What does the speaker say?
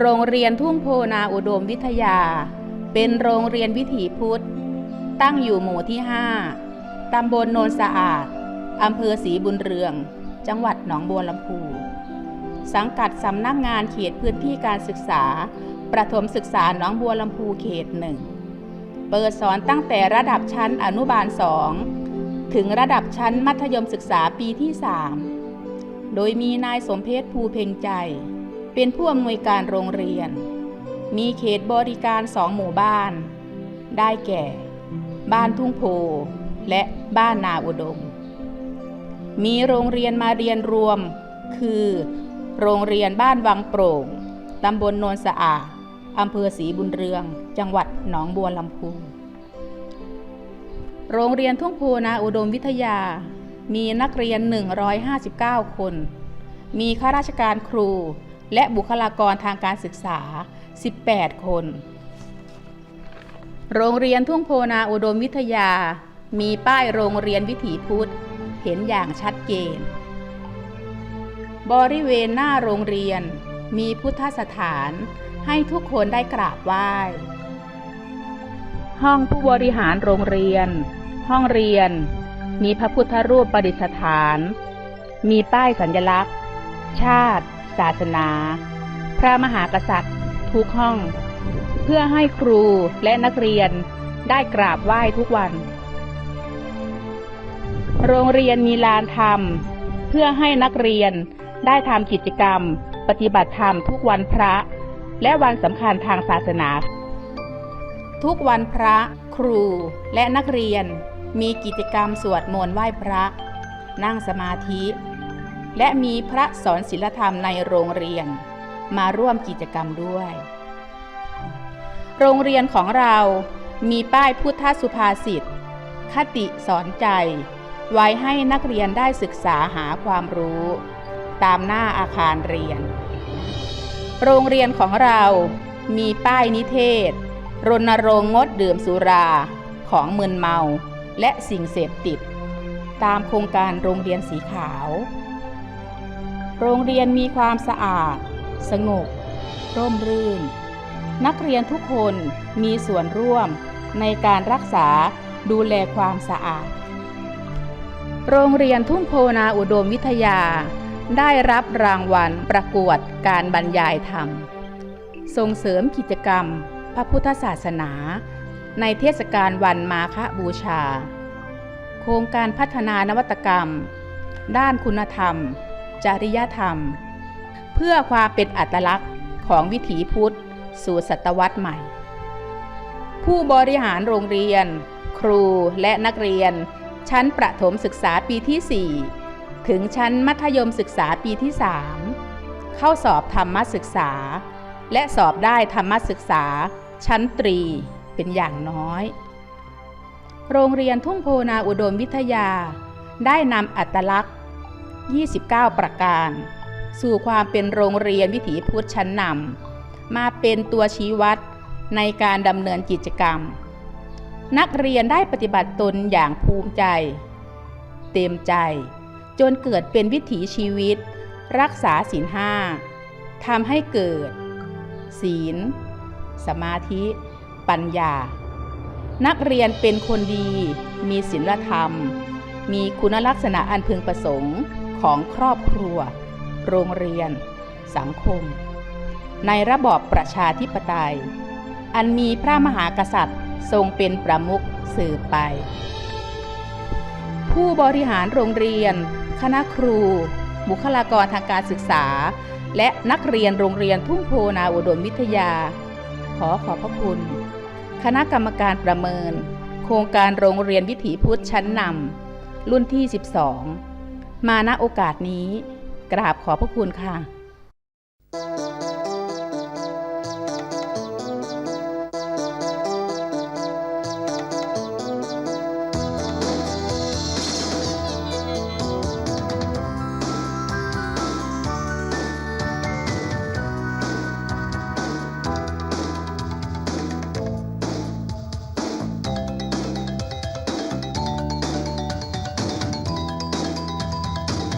โรงเรียนทุ่งโพนาอุดมวิทยา เป็นโรงเรียนวิถีพุทธ ตั้งอยู่หมู่ที่ 5 ตำบลโนนสะอาด อำเภอศรีบุญเรือง จังหวัดหนองบัวลำพู สังกัดสำนักงานเขตพื้นที่การศึกษา ประถมศึกษาหนองบัวลำพูเขตหนึ่ง เปิดสอนตั้งแต่ระดับชั้นอนุบาล2ถึงระดับชั้นมัธยมศึกษาปีที่ 3 โดยมีนายสมเพชภูเพ็งใจ เป็นผู้อำนวยการโรงเรียน มีเขตบริการสองหมู่บ้าน ได้แก่ บ้านทุ่งโพ และบ้านนาอุดม มีโรงเรียนมาเรียนรวม คือ โรงเรียนบ้านวังโปร่งตำบลโนนสะอาดอำเภอศรีบุญเรือง จังหวัดหนองบัวลำพูโรงเรียนทุ่งโพนาอุดมวิทยา มีนักเรียน 159 คน มีข้าราชการครู และบุคลากรทางการศึกษา 18 คน โรงเรียนทุ่งโพนาอุดมวิทยา มีป้ายโรงเรียนวิถีพุทธ เห็นอย่างชัดเจน บริเวณหน้าโรงเรียน มีพุทธสถาน ให้ทุกคนได้กราบไหว้ ห้องผู้บริหารโรงเรียน ห้องเรียน มีพระพุทธรูปประดิษฐาน มีป้ายสัญลักษณ์ ชาติ ศาสนา พระมหากษัตริย์ ทุกห้อง เพื่อให้ครูและนักเรียนได้กราบไหว้ทุกวัน โรงเรียนมีลานธรรม เพื่อให้นักเรียนได้ทำกิจกรรม ปฏิบัติธรรมทุกวันพระ และวันสำคัญทางศาสนา ทุกวันพระ ครูและนักเรียนมีกิจกรรมสวดมนต์ไหว้พระ นั่งสมาธิ และมีพระสอนศิลธรรมในโรงเรียน มาร่วมกิจกรรมด้วย โรงเรียนของเรามีป้ายพุทธสุภาษิต คติสอนใจ ไว้ให้นักเรียนได้ศึกษาหาความรู้ ตามหน้าอาคารเรียน โรงเรียนของเรามีป้ายนิเทศ รณรงค์งดดื่มสุราของมึนเมาและสิ่งเสพติด ตามโครงการโรงเรียนสีขาว โรงเรียนมีความสะอาด สงบ ร่มรื่น นักเรียนทุกคนมีส่วนร่วมในการรักษาดูแลความสะอาด โรงเรียนทุ่งโพนาอุดมวิทยา ได้รับรางวัลประกวดการบรรยายธรรม ส่งเสริมกิจกรรม พระพุทธศาสนา ในเทศกาลวันมาฆบูชา โครงการพัฒนานวัตกรรม ด้านคุณธรรม จริยธรรม เพื่อความเป็นอัตลักษณ์ของวิถีพุทธ สู่ศตวรรษใหม่ ผู้บริหารโรงเรียน ครูและนักเรียน ชั้นประถมศึกษาปีที่ 4 ถึงชั้นมัธยมศึกษาปีที่ 3 เข้าสอบธรรมศึกษา และสอบได้ธรรมศึกษา ชั้นตรีเป็นอย่างน้อย โรงเรียนทุ่งโพนาอุดมวิทยา ได้นำอัตลักษณ์ 29 ประการ สู่ความเป็นโรงเรียนวิถีพุทธชั้นนำมาเป็นตัวชี้วัดในการดำเนินกิจกรรม นักเรียนได้ปฏิบัติตนอย่างภูมิใจ เต็มใจ จนเกิดเป็นวิถีชีวิต รักษาศีลห้าทำให้เกิด ศีล สมาธิ ปัญญา นักเรียนเป็นคนดี มีศีลธรรม มีคุณลักษณะอันพึงประสงค์ ของครอบครัว โรงเรียน สังคม ในระบอบประชาธิปไตย อันมีพระมหากษัตริย์ทรงเป็นประมุขสืบไป ผู้บริหารโรงเรียน คณะครู บุคลากรทางการศึกษา และนักเรียนโรงเรียนทุ่งโพนาอุดมวิทยา ขอขอบพระคุณ คณะกรรมการประเมิน โครงการโรงเรียนวิถีพุทธชั้นนำรุ่นที่ 12 มาณโอกาสนี้ กราบขอพระคุณค่ะ